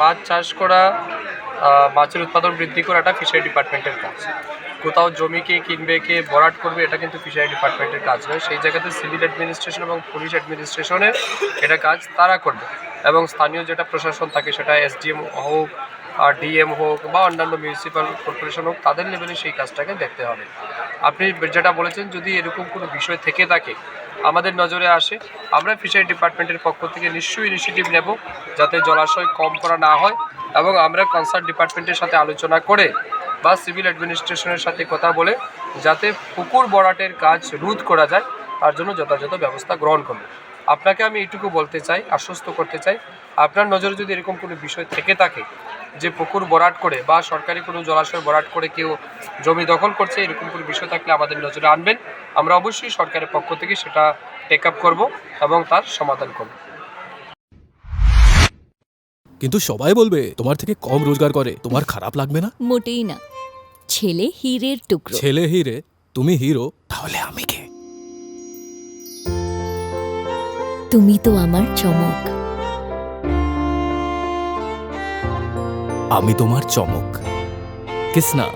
মাছ চাষ করা মাছের উৎপাদন বৃদ্ধি করা এটা ফিশারি ডিপার্টমেন্টের কাজ। কোথাও জমি কে কিনবে, কে ভরাট করবে, এটা কিন্তু ফিশারি ডিপার্টমেন্টের কাজ নয়। সেই জায়গাতে সিভিল অ্যাডমিনিস্ট্রেশন এবং পুলিশ অ্যাডমিনিস্ট্রেশনের এটা কাজ তারা করবে। এবং স্থানীয় যেটা প্রশাসন থাকে সেটা এসডিএম হোক আর ডিএম হোক বা অন্যান্য মিউনিসিপ্যাল কর্পোরেশন হোক, তাদের লেভেলে সেই কাজটাকে দেখতে হবে। আপনি যেটা বলেছেন, যদি এরকম কোনো বিষয় থেকে থাকে, আমাদের নজরে আসে, আমরা ফিশারি ডিপার্টমেন্টের পক্ষ থেকে নিশ্চয়ই ইনিশিয়েটিভ নেব, যাতে জলাশয় কম করা না হয় এবং আমরা কনসার্ট ডিপার্টমেন্টের সাথে আলোচনা করে বা সিভিল অ্যাডমিনিস্ট্রেশনের সাথে কথা বলে, যাতে পুকুর বরাটের কাজ রোধ করা যায়, তার জন্য যথাযথ ব্যবস্থা গ্রহণ করব। আপনাকে আমি এইটুকু বলতে চাই, আশ্বস্ত করতে চাই, আপনার নজরে যদি এরকম কোনো বিষয় থেকে থাকে যে পুকুর বরাট করে বা সরকারি কোনো জলাশয় বরাট করে কেউ জমি দখল করছে এরকম কোনো বিষয় থাকলে আমাদের নজরে আনবেন। আমরা অবশ্যই সরকারের পক্ষ থেকে সেটা টেক আপ করব এবং তার সমাধান করব। কিন্তু সবাই বলবে তোমার থেকে কম রোজগার করে তোমার খারাপ লাগবে না? মোটেই না। ছেলে হীরের টুকরো। ছেলে হিরে তুমি হিরো তাহলে আমি কে? তুমি তো আমার চমক। আমি তোমার চমক। কিসনা